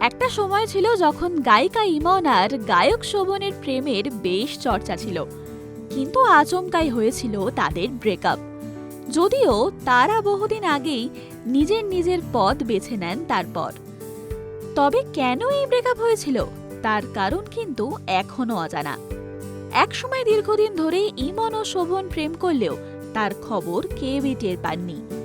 একটা সময় ছিল যখন গায়িকা ইমন আর গায়ক শোভনের প্রেমের বেশ চর্চা ছিল। কিন্তু আচমকাই হয়েছিল তাদের ব্রেকআপ যদিও তারা বহুদিন আগেই নিজের নিজের পথ বেছে নেন তারপর। তবে কেন এই ব্রেকআপ হয়েছিল? তার কারণ কিন্তু এখনও অজানা। একসময় দীর্ঘদিন ধরে ইমন ও শোভন প্রেম করলেও তার খবর কেউই টের পাননি।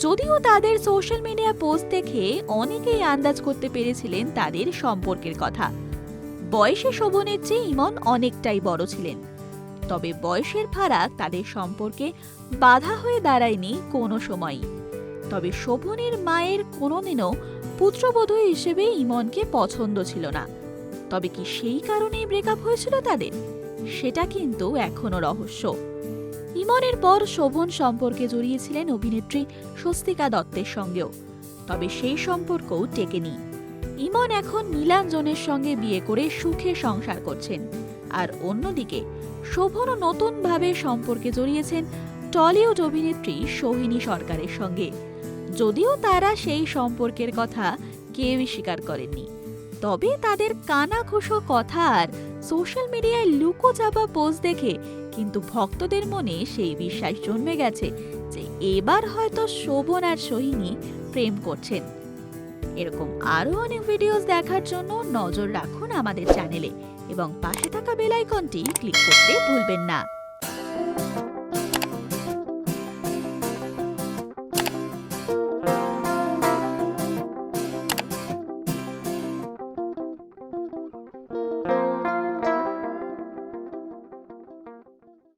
যদিও তাদের সোশ্যাল মিডিয়া পোস্ট দেখে অনেকেই আন্দাজ করতে পেরেছিলেন তাদের সম্পর্কের কথা। বয়সে শোভনের চেয়ে ইমন অনেকটাই বড় ছিলেন। তবে বয়সের ফারাক তাদের সম্পর্কে বাধা হয়ে দাঁড়ায়নি কোনো সময়ই। তবে শোভনের মায়ের কোনোদিনও পুত্রবধূ হিসেবে ইমনকে পছন্দ ছিল না। তবে কি সেই কারণেই ব্রেকআপ হয়েছিল তাদের? সেটা কিন্তু এখনও রহস্য। ইমনের পর শোভন সম্পর্কে জড়িয়েছিলেন অভিনেত্রী স্বস্তিকা দত্তের সঙ্গেও। তবে সেই সম্পর্কও টেকেনি। ইমন এখন নীলাঞ্জনের সঙ্গে বিয়ে করে সুখে সংসার করছেন। আর অন্যদিকে, শোভনও নতুনভাবে সম্পর্কে জড়িয়েছেন টলিউড অভিনেত্রী সোহিনী সরকারের সঙ্গে। যদিও তারা সেই সম্পর্কের কথা কেউই স্বীকার করেননি। তবে তাদের কানাঘুষো কথা আর সোশ্যাল মিডিয়ায় লুকো চাপা পোস্ট দেখে কিন্তু ভক্তদের মনে সেই বিশ্বাস জন্মে গেছে যে এবার হয়তো শোভন আর সোহিনী প্রেম করছেন। এরকম আরও অনেক ভিডিওস দেখার জন্য নজর রাখুন আমাদের চ্যানেলে এবং পাশে থাকা বেল আইকনটি ক্লিক করতে ভুলবেন না।